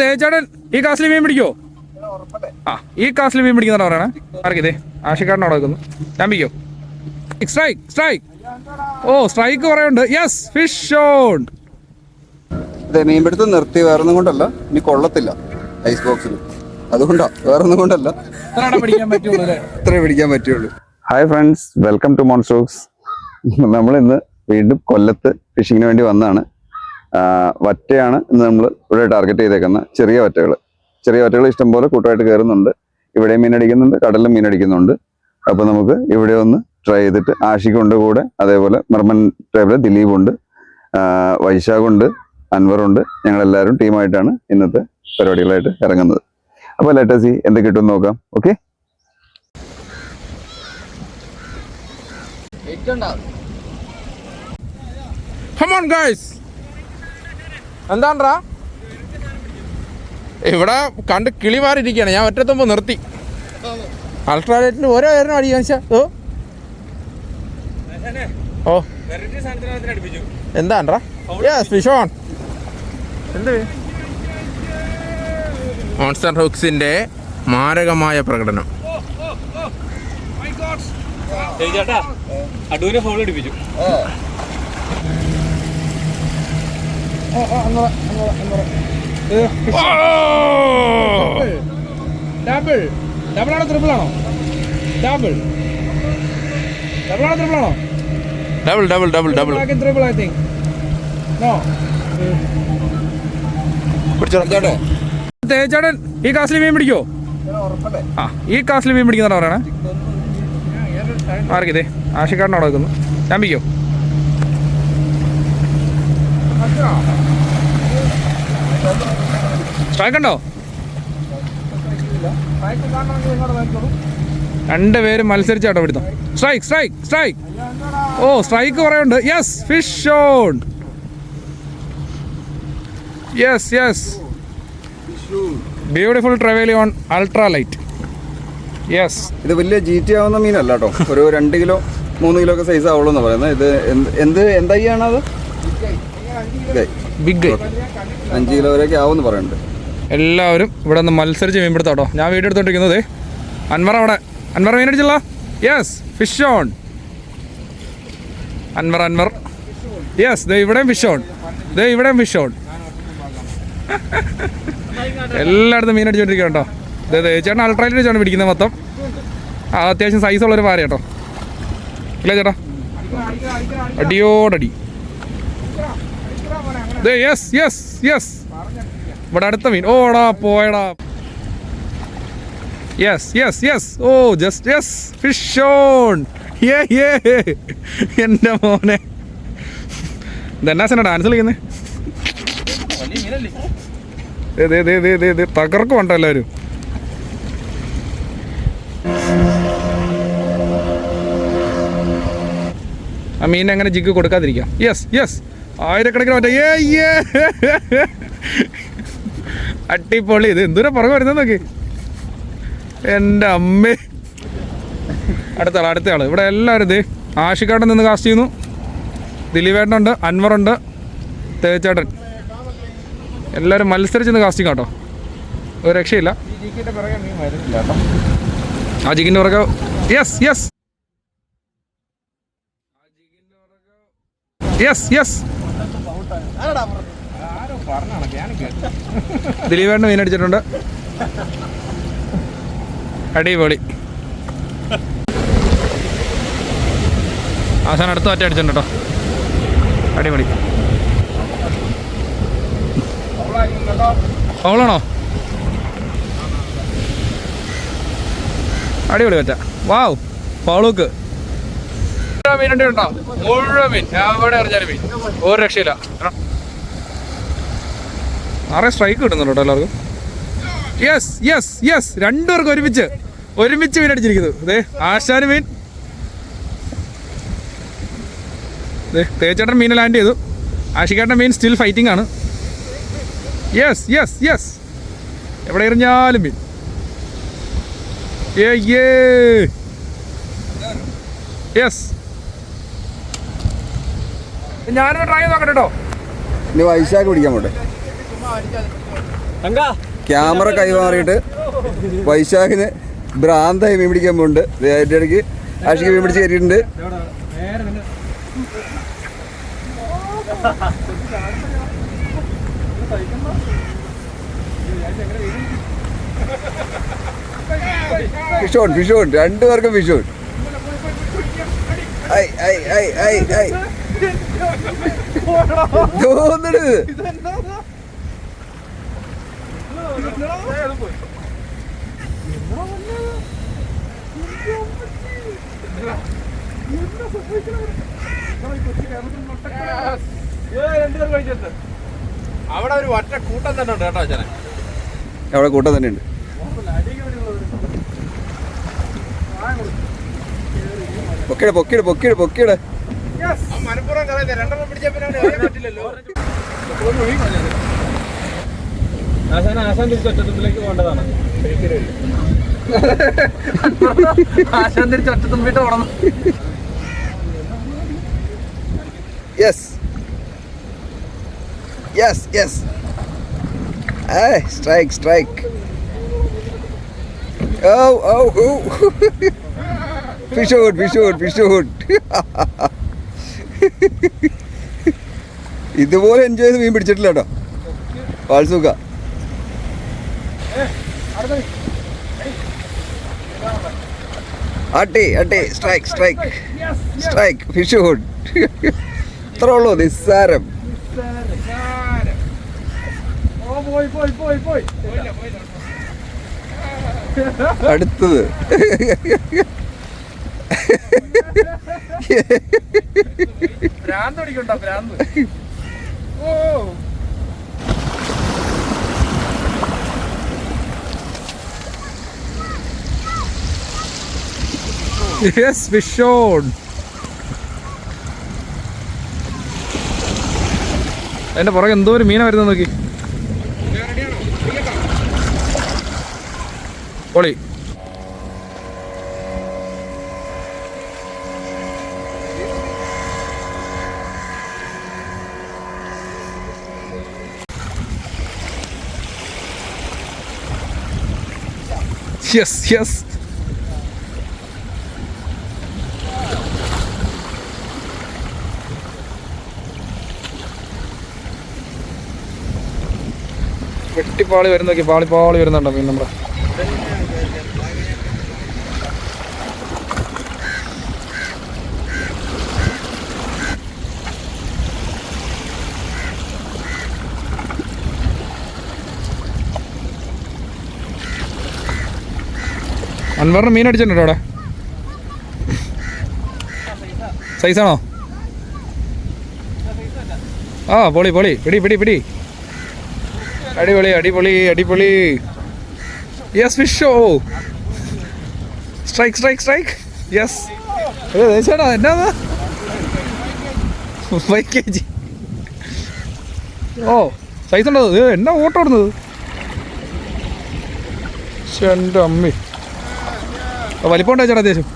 തേച്ചേട്ടൻ ഈ കാസിൽ മീൻ പിടിക്കോ ആ ഈ കാസിൽ മീൻ പിടിക്കുന്നുണ്ടോ പറയണേ ആർക്കിതേ ആഷിക്കാരൻ അവിടെ വെക്കുന്നു ഞാൻ പിടിക്കോ? സ്ട്രൈക്ക് സ്ട്രൈക്ക് ഓ സ്ട്രൈക്ക് പറയുന്നുണ്ട് യെസ് ഫിഷ് ഓൺ അതെ മീൻപിടുത്തം നിർത്തി വേറൊന്നും കൊണ്ടല്ല. ഇനി കൊള്ളത്തില്ല. ഐസ് ബോക്സിൽ അതുകൊണ്ടാ വേറൊന്നും കൊണ്ടല്ല. ഇത്രേ പിടിക്കാൻ പറ്റുള്ളൂ. Hi friends welcome to Monster Hooks നമ്മൾ ഇന്ന് വീണ്ടും കൊല്ലത്ത് ഫിഷിങ്ങിന് വേണ്ടി വന്നതാണ്. വറ്റയാണ് ഇന്ന് നമ്മൾ ഇവിടെ ടാർഗറ്റ് ചെയ്തേക്കുന്ന ചെറിയ വറ്റകൾ ചെറിയ വറ്റകൾ ഇഷ്ടംപോലെ കൂട്ടമായിട്ട് കയറുന്നുണ്ട് ഇവിടെ മീനടിക്കുന്നുണ്ട് കടലിലും മീനടിക്കുന്നുണ്ട്. അപ്പോൾ നമുക്ക് ഇവിടെ ഒന്ന് ട്രൈ ചെയ്തിട്ട് ആഷിക്കുണ്ട് കൂടെ അതേപോലെ മർമൻ ടേബിൾ ദിലീപ് ഉണ്ട് ആഹ് വൈശാഖുണ്ട് അൻവറുണ്ട് ഞങ്ങളെല്ലാവരും ടീമായിട്ടാണ് ഇന്നത്തെ പരിപാടികളായിട്ട് ഇറങ്ങുന്നത്. അപ്പോൾ ലെറ്റസി എന്ത് കിട്ടും നോക്കാം. ഓക്കെ Come on ഗൈസ് എന്താണ്ടാ ഇവിടെ കണ്ട് കിളി മാറിയിരിക്കുകയാണ് ഞാൻ ഒറ്റത്തുമ്പോൾ നിർത്തി. അൾട്രാലൈറ്റിന് ഓരോ പേരിനും അടി കാണിച്ചാ ഓ. ഓ. എന്താണ്ടാ യെസ് ഫിഷ് ഓൺ എന്ത്? മോൺസ്റ്റർ ഹുക്സിന്റെ മാരകമായ പ്രകടനം. ചേട്ടാ അടൂരെ ഫോൾ അടിപ്പിച്ചു ഡബിൾ ഡബിൾ ആണോ ട്രിപ്പിൾ ആണോ? ഡബിൾ ഡബിൾ ആണോ ട്രിപ്പിൾ ആണോ? Double double double double I think no No. തേച്ചേട്ടൻ ഈ കാസിൽ മീൻ പിടിക്കോ ആ ഈ കാസിൽ മീൻ പിടിക്കുന്നതാണ് പറയണേ ആർക്കിതേ? ആഷിക്കാരൻ അവിടെ വെക്കുന്നു ഞാൻ പിടിക്കോ സ്ട്രൈക്ക് ഉണ്ടോ? രണ്ടുപേരും മത്സരിച്ചാട്ടോ പിടുത്തം സ്ട്രൈക്ക് സ്ട്രൈക്ക് സ്ട്രൈക്ക് ഓ സ്ട്രൈക്ക് പറയുന്നുണ്ട് yes fish on yes yes beautiful trevally on ultra light yes ഇത് വലിയ ജി ടി ആവുന്ന മീനല്ല കേട്ടോ. ഒരു രണ്ട് കിലോ മൂന്ന് കിലോ ഒക്കെ സൈസ് ആവുള്ളൂ എന്ന് പറയുന്നത്. ഇത് എന്ത് എന്ത് എന്തായിയാണ് അത് ബിഗ് അഞ്ച് കിലോ വരെയൊക്കെ ആവുമെന്ന് പറയുന്നുണ്ട്. എല്ലാവരും ഇവിടെ നിന്ന് മത്സരിച്ച് കേട്ടോ. ഞാൻ വീഡിയോ എടുത്തോണ്ടിരിക്കുന്നത് അൻവർ അവിടെ. അൻവർ മീൻ മീനടിച്ചല്ല yes fish on Anwar Anwar. Yes ദേ ഇവിടെയും ഫിഷ് ഓൺ ദേ ഇവിടെയും ഫിഷ് ഓൺ എല്ലായിടത്തും മീൻ അടിച്ചോണ്ടിരിക്കുക കേട്ടോ. ദേ ദേ ചേട്ടൻ അൾട്രാ വെച്ചാണ് പിടിക്കുന്നത് മൊത്തം. ആ അത്യാവശ്യം സൈസുള്ളൊരു പാര കേട്ടോ. ഇല്ല ചേട്ടാ? അടിയോടടി. യെസ് യെസ് യെസ് ഇവിടെ അടുത്ത മീൻ. ഓടാ പോയടാ. യെസ് യെസ് യെസ് ഓ ജസ്റ്റ് യെസ് ഫിഷ് ഓൺ എന്റെ മോനെ. ഇതെന്നാ ഡാൻസ് കളിക്കുന്നത് തകർക്കും ഉണ്ടോ എല്ലാവരും. ആ മീൻ അങ്ങനെ ജിഗ് കൊടുക്കാതിരിക്കാം? യെസ് യെസ് ആയിരക്കണക്കിന് മറ്റേ ഏ ഏ അട്ടിപ്പൊളി ഇത് എന്തോരം പുറകെ വരുന്നത് നോക്കി. എന്റെ അമ്മേ. അടുത്ത ആൾ അടുത്ത ആൾ ഇവിടെ എല്ലാവരും ഇത് ആഷിക്കാട്ടൻ നിന്ന് കാസ്റ്റ് ചെയ്യുന്നു. ദിലീപേട്ടനുണ്ട് അൻവറുണ്ട് തേച്ചേട്ടൻ എല്ലാവരും മത്സരിച്ച് നിന്ന് കാസ്റ്റിംഗ് കേട്ടോ. ഒരു രക്ഷയില്ല. അജിക്കിന്റെ പുറകെ യെസ് യെസ് യെസ് യെസ് ദിലീപേട്ടൻ മീൻ അടിച്ചിട്ടുണ്ട്. അടിപൊളി. അവസാനം അടുത്ത ഒറ്റ അടിച്ചിട്ടുണ്ട് കേട്ടോ. അടിപൊളി. ഫൗളാണോ അടിപൊളി പറ്റ വാവ്. പൗളൂക്ക്. മീൻ ഉണ്ടോ മുഴുവൻ മീൻ. എവിടെ എറിഞ്ഞാലും മീൻ. ഒരു രക്ഷയില്ല. നിറയെ സ്ട്രൈക്ക് കിട്ടുന്നുണ്ട് കേട്ടോ എല്ലാവർക്കും. യെസ് യെസ് യെസ് രണ്ടുപേർക്കും ഒരുമിച്ച് ഒരുമിച്ച് മീൻ അടിച്ചിരിക്കുന്നു. അതെ ആശാന് മീൻ തേച്ചേട്ടൻ മീൻ ലാൻഡ് ചെയ്തു. ആഷിക്കേട്ടൻ മീൻ സ്റ്റിൽ ഫൈറ്റിംഗ് ആണ്. യെസ് യെസ് യെസ് എവിടെ എറിഞ്ഞാലും മീൻ യെസ് ഞാനൊന്ന് ട്രൈ നോക്കട്ടെ കേട്ടോ വൈശാഖ് പിടിക്കാൻ പോട്ടെ. ക്യാമറ കൈമാറിയിട്ട് വൈശാഖിന് ഭ്രാന്തായി മീൻ പിടിക്കാൻ പോകുന്നുണ്ട് അതിന്റെ ഇടയ്ക്ക് ആഷിക്ക് മീൻ പിടിച്ച് കയറ്റിയിട്ടുണ്ട്. ഫിഷോൺ ഫിഷോൺ രണ്ടുപേർക്കും ഫിഷോൺ ഐ ഐ ഐ ഐ ഐ. തോന്നണത് അവിടെ ഒരു ഒറ്റ കൂട്ടം തന്നെ ഉണ്ട് കേട്ടോ അച്ഛനെ. അവിടെ കൂട്ടം തന്നെ ഉണ്ട്. പൊക്കിട പൊക്കിട പൊക്കിട പൊക്കിട മലപ്പുറം രണ്ടെണ്ണം പിടിച്ചാൽ പിന്നെ പറ്റില്ലല്ലോ ആശാൻ ആശാൻ തിരിച്ച് ഒറ്റത്തുമ്പിലേക്ക് പോകേണ്ടതാണ്. ആശാൻ തിരിച്ച് ഒറ്റത്തുമ്പിട്ട് ഓടണം. യെസ് യെസ് യെസ് ഏ സ്ട്രൈക്ക് സ്ട്രൈക്ക് ഓ ഓ ഓ fish out fish out fish out ഇതുപോലെ എൻജോയ് ചെയ്ത് മീൻ പിടിച്ചിട്ടില്ല കേട്ടോ. വാൾസൂക്ക അട്ടി അട്ടി സ്ട്രൈക്ക് സ്ട്രൈക്ക് സ്ട്രൈക്ക് ഫിഷ് ഹുഡ് ഇത്ര ഉള്ളൂ നിസ്സാരം. അടുത്തത്. ഭ്രാന്ത്. ഓ. Yes we should. അതിന്റെ പുറകെ എന്തോ ഒരു മീന വരുന്നത് നോക്കി. പൊളി. യെസ് യെസ് വെട്ടിപ്പാളി വരുന്ന നോക്കി പാളിപ്പാളി വരുന്നുണ്ടോ മീൻ നമ്മുടെ അൻവറിന് മീൻ അടിച്ചിട്ടുണ്ടോ അവിടെ? സൈസാണോ ആ പൊളി പൊളി പിടി പിടി പിടി. അടിപൊളി അടിപൊളി അടിപൊളി. യെസ് വിഷോ സ്ട്രൈക്ക് സ്ട്രൈക്ക് സ്ട്രൈക്ക് യെസ് ചേട്ടാ എന്നാ ഫൈവ് കെ ജി ഓ സൈസ് ഉണ്ടോ? എന്നാ ഓട്ടം ഇടുന്നത്? എന്റെ അമ്മി. വലിപ്പം ഉണ്ടോ ചേട്ടാ അത്യാവശ്യം?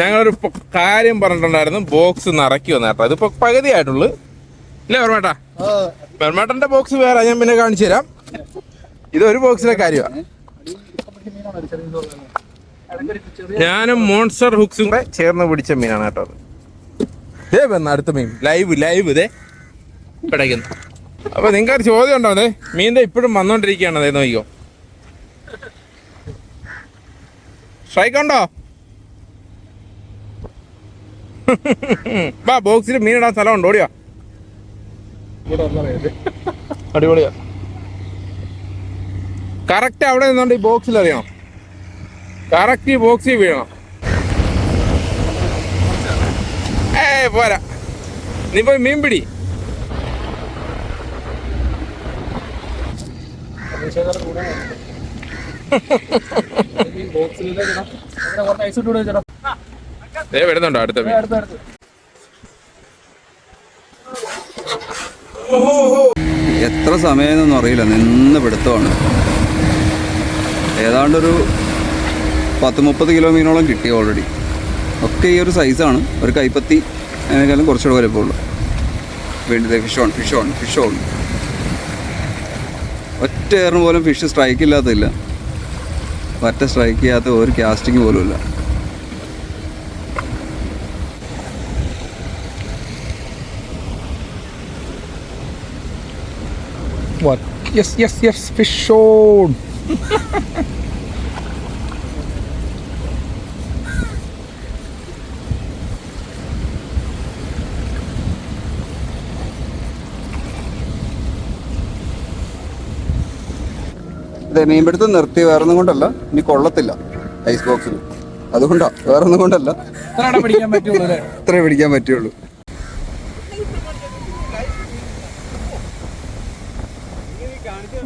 ഞങ്ങളൊരു കാര്യം പറഞ്ഞിട്ടുണ്ടായിരുന്നു. ബോക്സ് നിറയ്ക്കുമെന്ന് കേട്ടോ. ഇതിപ്പോ പകുതിയായിട്ടുള്ളു. ഇല്ല പെർമേട്ടാ? പെർമേട്ടന്റെ ബോക്സ് വേറെ. ഞാൻ പിന്നെ കാണിച്ചു തരാം. ഇത് ഒരു ബോക്സിലെ കാര്യമാണ് ഞാനും മോൺസ്റ്റർ ഹുക്സും കൂടെ ചേർന്ന് പിടിച്ച മീനാണ് കേട്ടോ അത്. ദേ വന്ന അടുത്ത മീൻ. ലൈവ് ലൈവ് ഇതേ പിടയ്ക്കുന്നു. അപ്പൊ നിങ്ങൾക്ക് ഒരു ചോദ്യം ഉണ്ടോ അതെ മീന്റെ ഇപ്പോഴും വന്നോണ്ടിരിക്കുകയാണ് അതേ നോക്കിയോ സ്ട്രൈക്ക് ഉണ്ടോ? വാ ബോക്സിൽ മീനിടാൻ സ്ഥലമുണ്ട് ഓടിയോ? അടിപൊളിയാ. കറക്റ്റ് അവിടെ നിന്നുകൊണ്ട് ഈ ബോക്സിൽ അറിയണം കറക്റ്റ് ഈ ബോക്സിൽ വീഴണം. ഏ പോരാ. നീ പോയി മീൻ പിടി. ദേ വരുന്നുണ്ടോ അടുത്ത എത്ര സമയമെന്നൊന്നും അറിയില്ല. നിന്ന് പിടുത്തമാണ്. ഏതാണ്ടൊരു പത്ത് മുപ്പത് കിലോ മീനോളം കിട്ടി ഓൾറെഡി ഒക്കെ ഈ ഒരു സൈസാണ് ഒരു കൈപ്പത്തി അതിനേക്കാളും കുറച്ചുകൂടെ വലുപ്പമുള്ളൂ വീണ്ടും fish on fish on fish on ഒറ്റ ഏറിന് പോലും ഫിഷ് സ്ട്രൈക്ക് ഇല്ലാത്തില്ല ഒറ്റ സ്ട്രൈക്ക് ചെയ്യാത്ത ഒരു കാസ്റ്റിംഗ് പോലും ഇല്ല yes yes yes fish on അതെ മീൻപിടുത്തം നിർത്തി വേറൊന്നും കൊണ്ടല്ല. ഇനി കൊള്ളത്തില്ല ഐസ് ബോക്സിൽ അതുകൊണ്ടാ വേറൊന്നും കൊണ്ടല്ല. ഇത്രേ പിടിക്കാൻ പറ്റുള്ളൂ.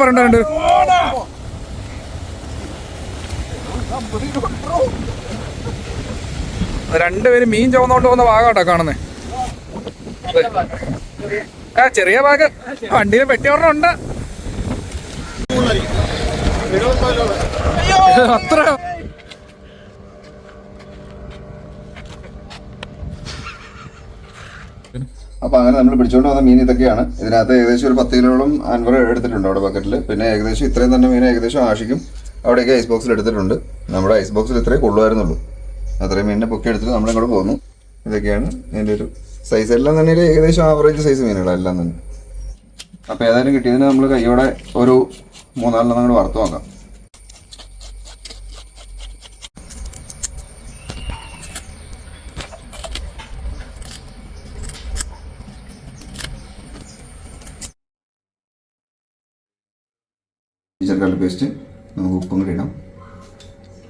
അല്ലേ രണ്ട് രണ്ടുപേരും മീൻ ചുവന്നോണ്ട് പോകുന്ന ഭാഗമാട്ടോ കാണുന്നേ. ആ ചെറിയ ഭാഗം. വണ്ടിയിൽ പെട്ടി ഒരെണ്ണം ഉണ്ട്. അത്ര അപ്പോൾ അങ്ങനെ നമ്മൾ പിടിച്ചുകൊണ്ട് വന്ന മീൻ ഇതൊക്കെയാണ്. ഇതിനകത്ത് ഏകദേശം ഒരു പത്ത് കിലോളം അൻവർ എടുത്തിട്ടുണ്ട് അവിടെ ബക്കറ്റിൽ പിന്നെ ഏകദേശം ഇത്രയും തന്നെ മീൻ ഏകദേശം ആഷിക്കും. അവിടെയൊക്കെ ഐസ് ബോക്സിൽ എടുത്തിട്ടുണ്ട്. നമ്മുടെ ഐസ് ബോക്സിൽ ഇത്രയും കൊള്ളുമായിരുന്നുള്ളൂ അത്രയും മീനിനെ പൊക്കി എടുത്തിട്ട് നമ്മളിങ്ങോട്ട് പോകുന്നു ഇതൊക്കെയാണ് ഇതിന്റെ ഒരു സൈസ് എല്ലാം തന്നെ ഏകദേശം ആവറേജ് സൈസ് മീനുകളാണ് എല്ലാം തന്നെ. അപ്പോൾ ഏതായാലും കിട്ടിയതിന് നമ്മൾ കൈയോടെ ഒരു മൂന്നാലെണ്ണം അങ്ങോട്ട് വറുത്ത് നോക്കാം ചെറുക്കല്ല പേസ്റ്റ് നമുക്ക് ഉപ്പും കൂടി ഇടാം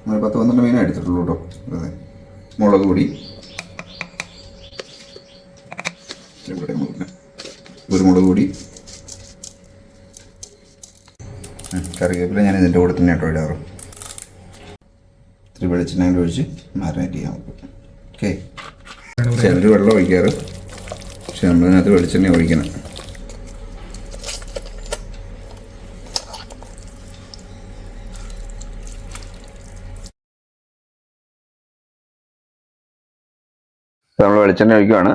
നമ്മൾ പത്ത് പന്ത്രണ്ട് മീനേ എടുത്തിട്ടുള്ളൂ കേട്ടോ അതെ മുളക് പൊടി. കുരുമുളക് പൊടി. കറിവേപ്പില ഞാൻ ഇതിന്റെ കൂടെ തന്നെ കേട്ടോ ഇടാറ്. ഇത്തിരി വെളിച്ചെണ്ണ ഒഴിച്ച് മാരിനേറ്റ് ചെയ്യാം ഓക്കെ ചിലർ വെള്ളം ഒഴിക്കാറ്. പക്ഷെ നമ്മളതിനകത്ത് വെളിച്ചെണ്ണ ഒഴിക്കണം. നമ്മൾ വെളിച്ചെണ്ണ ഒഴിക്കുകയാണ്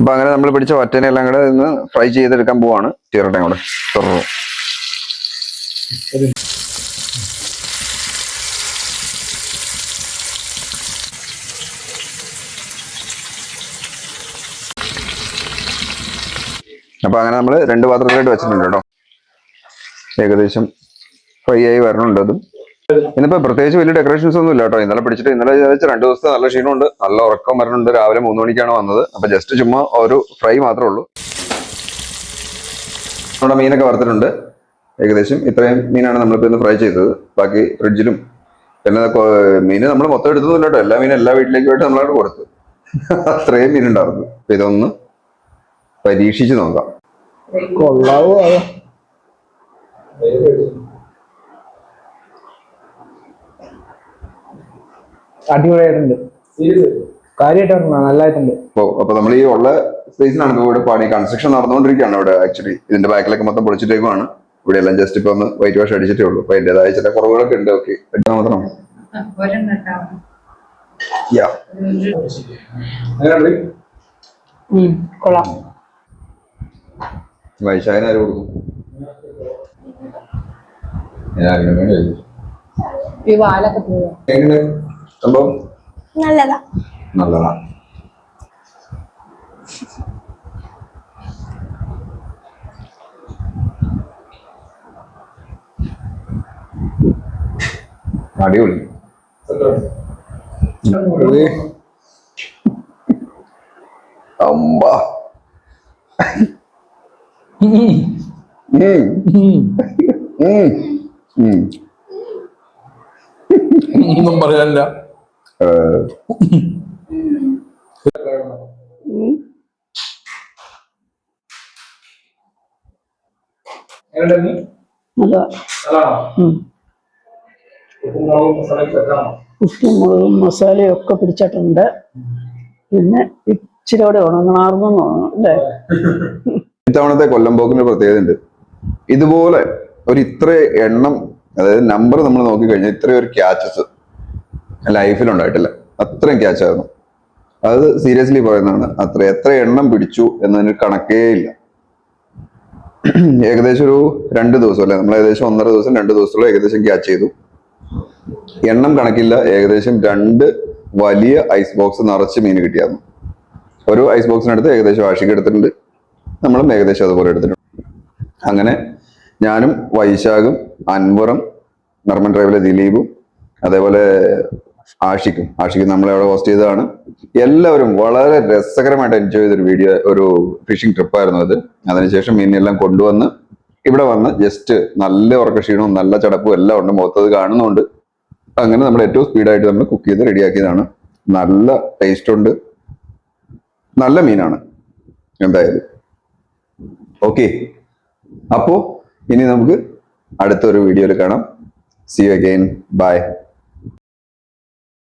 അപ്പൊ അങ്ങനെ നമ്മൾ പിടിച്ച ഒറ്റനെ എല്ലാം കൂടെ ഇന്ന് ഫ്രൈ ചെയ്തെടുക്കാൻ പോവാണ്. തീരട്ടെ കൂടെ തുറന്നു അപ്പൊ അങ്ങനെ നമ്മൾ രണ്ട് പാത്രത്തിലായിട്ട് വെച്ചിട്ടുണ്ട് കേട്ടോ. ഏകദേശം ഫ്രൈ ആയി വരണുണ്ട് അതും. ഇന്നിപ്പോ പ്രത്യേകിച്ച് വലിയ ഡെക്കറേഷൻസ് ഒന്നും ഇല്ല കേട്ടോ ഇന്നലെ പിടിച്ചിട്ട് ഇന്നലെ വിചാരിച്ച രണ്ടു ദിവസത്തെ നല്ല ക്ഷീണമുണ്ട്. നല്ല ഉറക്കം വരണുണ്ട് രാവിലെ മൂന്ന് മണിക്കാണ് വന്നത്. അപ്പൊ ജസ്റ്റ് ചുമ്മാ ഒരു ഫ്രൈ മാത്രമേ ഉള്ളൂ. നമ്മുടെ മീനൊക്കെ വറുത്തിട്ടുണ്ട്. ഏകദേശം ഇത്രയും മീനാണ് നമ്മളിപ്പോ ഇന്ന് ഫ്രൈ ചെയ്തത്. ബാക്കി ഫ്രിഡ്ജിലും പിന്നെ മീൻ നമ്മൾ മൊത്തം എടുത്തൊന്നുമില്ല കേട്ടോ. എല്ലാ മീനും എല്ലാ വീട്ടിലേക്കുമായിട്ട് നമ്മളായിട്ട് കൊടുത്തു. അത്രയും മീനുണ്ടായിരുന്നു. അപ്പൊ ഇതൊന്ന് പരീക്ഷിച്ച് നോക്കാം. കൊള്ളാവോ അടിപൊളിയായിട്ടുണ്ട്. കാര്യമായിട്ട് നല്ലതായിട്ടുണ്ട് ഓ അപ്പൊ നമ്മൾ ഈ ഉള്ള സ്പേസിലാണ് ഇവിടെ പണി കൺസ്ട്രക്ഷൻ നടന്നുകൊണ്ടിരിക്കുകയാണ് ഇവിടെ ആക്ച്വലി ഇതിന്റെ ബാക്കിലൊക്കെ മൊത്തം പൊളിച്ചിട്ടേക്കുമാണ് ഇവിടെ എല്ലാം ജസ്റ്റ് ഇപ്പൊ ഒന്ന് വൈറ്റ് വാഷ് അടിച്ചിട്ടേ ഉള്ളൂ. അപ്പൊ അതിന്റേതായ ചില കുറവുകളൊക്കെ ഉണ്ട്. ഓക്കെ മാത്രം യാ കൊള്ളാം. വൈശാഖിന് ആര് കൊടുക്കും. ഈ വാലൊക്കെ സംഭവം നല്ലതാ. നല്ലതാ. അടിപൊളി. അമ്പ. ഒന്നും പറയാനില്ല. ഏഹ്, നല്ലതാ ഉപ്പും മുളകും മസാലയും ഒക്കെ പിടിച്ചിട്ടുണ്ട്. പിന്നെ ഇച്ചിരി കൂടെ ഉണങ്ങണാർന്നു അല്ലേ? ഇത്തവണത്തെ കൊല്ലം പോക്കിന് പ്രത്യേകത ഉണ്ട്. ഇതുപോലെ ഒരു ഇത്ര എണ്ണം അതായത് നമ്പർ നമ്മൾ നോക്കിക്കഴിഞ്ഞാൽ ഇത്രയും ഒരു ക്യാച്ചസ് ലൈഫിൽ ഉണ്ടായിട്ടില്ല അത്രയും ക്യാച്ച് ആയിരുന്നു. അത് സീരിയസ്ലി പറയുന്നതാണ് അത്ര എത്ര എണ്ണം പിടിച്ചു എന്നതിന് കണക്കേ ഇല്ല. ഏകദേശം ഒരു രണ്ട് ദിവസം അല്ലെ? നമ്മൾ ഏകദേശം ഒന്നര ദിവസം രണ്ട് ദിവസത്തോളം ഏകദേശം ക്യാച്ച് ചെയ്തു. എണ്ണം കണക്കില്ല. ഏകദേശം രണ്ട് വലിയ ഐസ് ബോക്സ് നിറച്ച് മീൻ കിട്ടിയായിരുന്നു. ഒരു ഐസ് ബോക്സിനടുത്ത് ഏകദേശം ആഷിക്ക് എടുത്തിട്ടുണ്ട്. നമ്മളും ഏകദേശം അതുപോലെ എടുത്തിട്ടുണ്ട്. അങ്ങനെ ഞാനും വൈശാഖും അൻവറും നർമ്മൻ ഡ്രൈവിലെ ദിലീപും അതേപോലെ ആഷിക്കും ആഷിക്കും നമ്മളെ അവിടെ ഹോസ്റ്റ് ചെയ്തതാണ്. എല്ലാവരും വളരെ രസകരമായിട്ട് എൻജോയ് ചെയ്തൊരു വീഡിയോ ഒരു ഫിഷിംഗ് ട്രിപ്പായിരുന്നു അത്. അതിനുശേഷം മീനെല്ലാം കൊണ്ടുവന്ന് ഇവിടെ വന്ന് ജസ്റ്റ് നല്ല ഉറക്ക ക്ഷീണവും നല്ല ചടപ്പും എല്ലാം ഉണ്ട്. മൊത്തത് കാണുന്നുണ്ട്. അങ്ങനെ നമ്മൾ ഏറ്റവും സ്പീഡായിട്ട് നമ്മൾ കുക്ക് ചെയ്ത് റെഡിയാക്കിയതാണ് നല്ല ടേസ്റ്റ് ഉണ്ട്. നല്ല മീനാണ് എന്തായാലും. ഓക്കെ അപ്പോൾ ഇനി നമുക്ക് അടുത്തൊരു വീഡിയോയിൽ കാണാം. C you again by